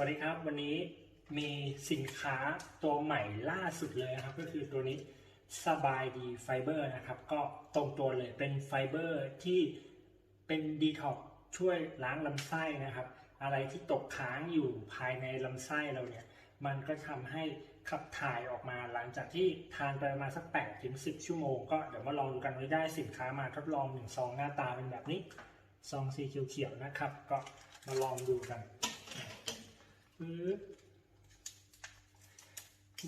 สวัสดีครับ วันนี้มีสินค้าตัวใหม่ล่าสุดเลยนะครับ ก็คือตัวนี้สบายดีไฟเบอร์นะครับ ก็ตรงตัวเลยเป็นไฟเบอร์ที่เป็นดีท็อกช่วยล้างลำไส้นะครับ อะไรที่ตกค้างอยู่ภายในลำไส้เราเนี่ย มันก็ทำให้ขับถ่ายออกมาหลังจากที่ทานไปประมาณสัก8ถึง10 ชั่วโมง ก็เดี๋ยวมาลองดูกันว่าได้สินค้ามาทดลองหนึ่งซองหน้าตาเป็นแบบนี้ซองสีเขียวๆนะครับ ก็มาลองดูกัน จ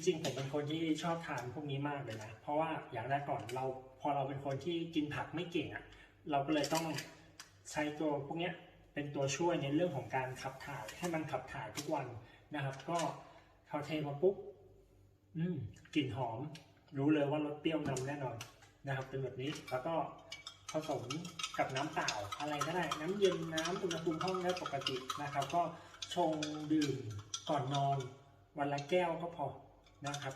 ริงๆผมเป็นคนที่ชอบทานพวกนี้มากเลยนะ เพราะว่าอย่างแรกก่อนเราพอเราเป็นคนที่กินผักไม่เก่งอะ่ะ เราก็เลยต้องใช้ตัวพวกเนี้ยเป็นตัวช่วยในเรื่องของการขับถ่ายให้มันขับถ่ายทุกวันนะครับ ก็พอเทมาปุ๊บอืมกลิ่นหอม รู้เลยว่ารสเปรี้ยวนำแน่นอนนะครับ เป็นแบบนี้แล้วก็ผสมกับน้ำเปล่าอะไรก็ได้ น้ำเย็นน้ำอุณหภูมิห้องได้ปกตินะครับ ก็ ชงดื่มก่อนนอน วันละแก้วก็พอนะครับ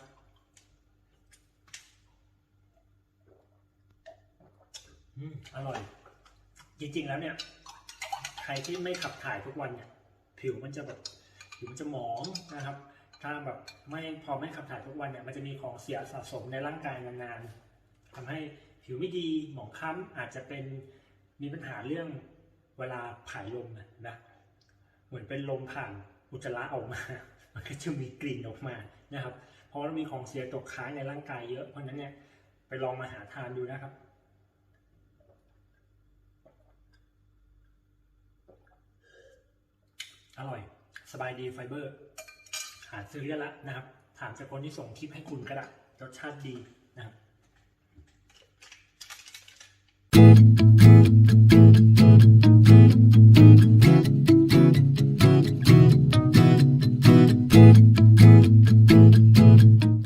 อืมอร่อย จริงๆแล้วเนี่ย ใครที่ไม่ขับถ่ายทุกวันเนี่ย ผิวมันจะแบบผิวมันจะหมองนะครับ ถ้าแบบไม่พอไม่ขับถ่ายทุกวันเนี่ย มันจะมีของเสียสะสมในร่างกายนานๆทำให้ผิวไม่ดีหมองคล้ำอาจจะเป็นมีปัญหาเรื่องเวลาผ่ายลมนะนะ มือนเป็นลมผ่านอุจจาระออกมา มันก็จะมีกลิ่นออกมานะครับ เพราะว่ามีของเสียตกค้างในร่างกายเยอะ เพราะนั้นเนี่ยไปลองมาหาทานดูนะครับอร่อย สบายดีไฟเบอร์ หาซื้อได้ละนะครับ ถามจากคนที่ส่งคลิปให้คุณก็ได้รสชาติดีนะครับ